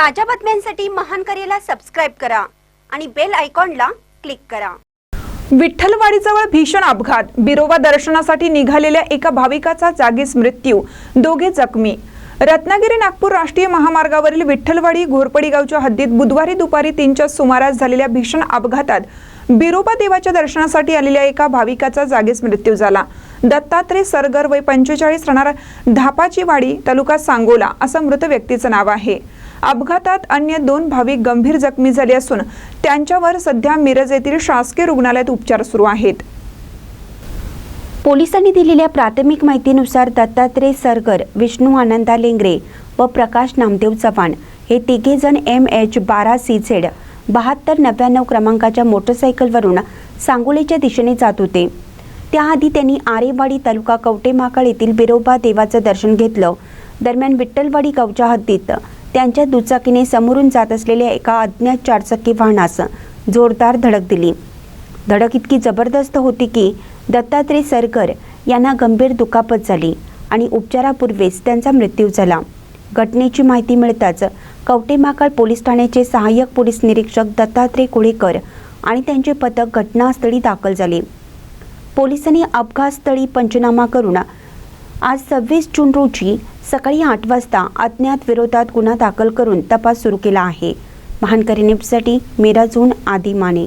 ताज्या बातम्यांसाठी महान करेला सबस्क्राईब करा आणि बेल आयकॉनला क्लिक करा. विठ्ठलवाडीजवळ भीषण अपघात. बिरोबा दर्शनासाठी निघालेल्या एका भाविकाचा जागीच मृत्यू. दोघे जखमी. रत्नागिरी नागपूर राष्ट्रीय महामार्गावरील विठ्ठलवाडी घोरपडी गावच्या हद्दीत बुधवारी दुपारी तीनच्या सुमारास झालेल्या भीषण अपघातात बिरोबा देवाच्या दर्शनासाठी आलेल्या एका भाविकाचा जागीच मृत्यू झाला. दत्तात्रय सरगर वय पंचेचाळीस राहणार धापाची वाडी तालुका सांगोला असं मृत व्यक्तीचं नाव आहे. अपघातात अन्य दोन भाविक गंभीर जखमी झाले असून त्यांच्यावर सध्या मिरज येथील शासकीय रुग्णालयात उपचार सुरू आहेत. पोलिसांनी दिलेल्या प्राथमिक माहितीनुसार दत्तात्रय सरगर विष्णू आनंदा लेंगरे व प्रकाश नामदेव चव्हाण हे तिघे जण एम एच बारा सी झेड बहात्तर नव्याण्णव क्रमांकाच्या मोटरसायकलवरून सांगोलीच्या दिशेने जात होते. त्याआधी त्यांनी आरेवाडी तालुका कवटेमाकाळ येथील बिरोबा देवाचं दर्शन घेतलं. दरम्यान विठ्ठलवाडी गावच्या हद्दीत त्यांच्या दुचाकीने समोरून जात असलेल्या एका अज्ञात चारचाकी वाहनास जोरदार धडक दिली. धडक इतकी जबरदस्त होती की दत्तात्रय सरकर यांना गंभीर दुखापत झाली आणि उपचारापूर्वीच त्यांचा मृत्यू झाला. घटनेची माहिती मिळताच कवटेमाकळ पोलीस ठाण्याचे सहाय्यक पोलीस निरीक्षक दत्तात्रय कुळेकर आणि त्यांचे पथक घटनास्थळी दाखल झाले. पोलिसांनी अपघातस्थळी पंचनामा करून आज सव्वीस जून रोजी सकाळी आठ वाजता अज्ञात विरोधात गुन्हा दाखल करून तपास सुरू केला आहे. महानकरी न्यूजसाठी मेरा झून आदी माने